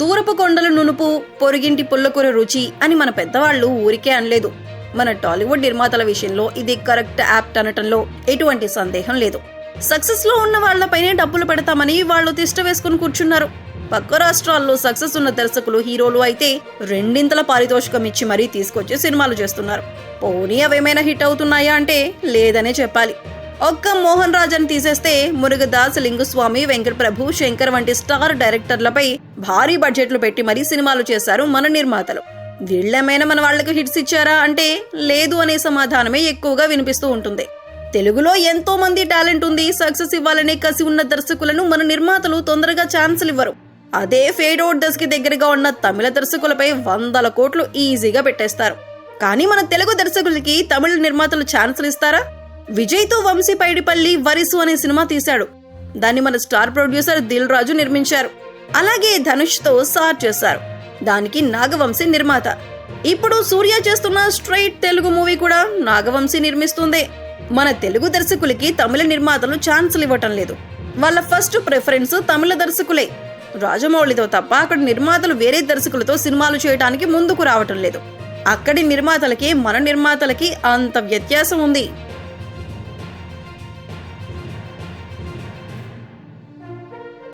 దూరపు కొండల నునుపు పొరుగింటి పుల్లకూర రుచి అని మన పెద్దవాళ్ళు ఊరికే అనలేదు. మన టాలీవుడ్ నిర్మాతల విషయంలో ఇది కరెక్ట్ యాప్ట్ అనటంలో ఎటువంటి సందేహం లేదు. సక్సెస్లో ఉన్న వాళ్ళపైనే డబ్బులు పెడతామని వాళ్ళు తిష్ట వేసుకుని కూర్చున్నారు. పక్క రాష్ట్రాల్లో సక్సెస్ ఉన్న దర్శకులు హీరోలు అయితే రెండింతల పారితోషికం ఇచ్చి మరీ తీసుకొచ్చి సినిమాలు చేస్తున్నారు. పోనీ అవేమైనా హిట్ అవుతున్నాయా అంటే లేదనే చెప్పాలి. ఒక్క మోహన్ రాజన్ తీసేస్తే మురుగదాస్ లింగుస్వామి వెంకట ప్రభు శంకర్ వంటి స్టార్ డైరెక్టర్లపై భారీ బడ్జెట్లు పెట్టి మరీ సినిమాలు చేశారు మన నిర్మాతలు. వీళ్ళేమైనా మన వాళ్ళకు హిట్స్ ఇచ్చారా అంటే లేదు అనే సమాధానమే ఎక్కువగా వినిపిస్తూ ఉంటుంది. తెలుగులో ఎంతో మంది టాలెంట్ ఉంది సక్సెస్ ఇవ్వాలనే కసి ఉన్న దర్శకులను మన నిర్మాతలు తొందరగా ఛాన్సులు ఇవ్వరు. అదే ఫేడ్ అవుట్ దశకి దగ్గరగా ఉన్న తమిళ దర్శకులపై వందల కోట్లు ఈజీగా పెట్టేస్తారు. కానీ మన తెలుగు దర్శకులకి తమిళ నిర్మాతలు ఛాన్సులు ఇస్తారా? విజయ్తో వంశీ పైడిపల్లి వరిసు అనే సినిమా తీశాడు. దాన్ని మన స్టార్ ప్రొడ్యూసర్ దిల్ రాజు నిర్మించారు. అలాగే ధనుష్తో సార్ చేశారు. దానికి నాగవంశీ నిర్మాత. ఇప్పుడు సూర్య చేస్తున్న స్ట్రైట్ తెలుగు మూవీ కూడా నాగవంశీ నిర్మిస్తుంది. మన తెలుగు దర్శకులకి తమిళ నిర్మాతలు ఛాన్సులు ఇవ్వటం లేదు. వాళ్ళ ఫస్ట్ ప్రిఫరెన్స్ తమిళ దర్శకులే. రాజమౌళితో తప్ప అక్కడ నిర్మాతలు వేరే దర్శకులతో సినిమాలు చేయడానికి ముందుకు రావటం లేదు. అక్కడి నిర్మాతలకి మన నిర్మాతలకి అంత వ్యత్యాసం ఉంది.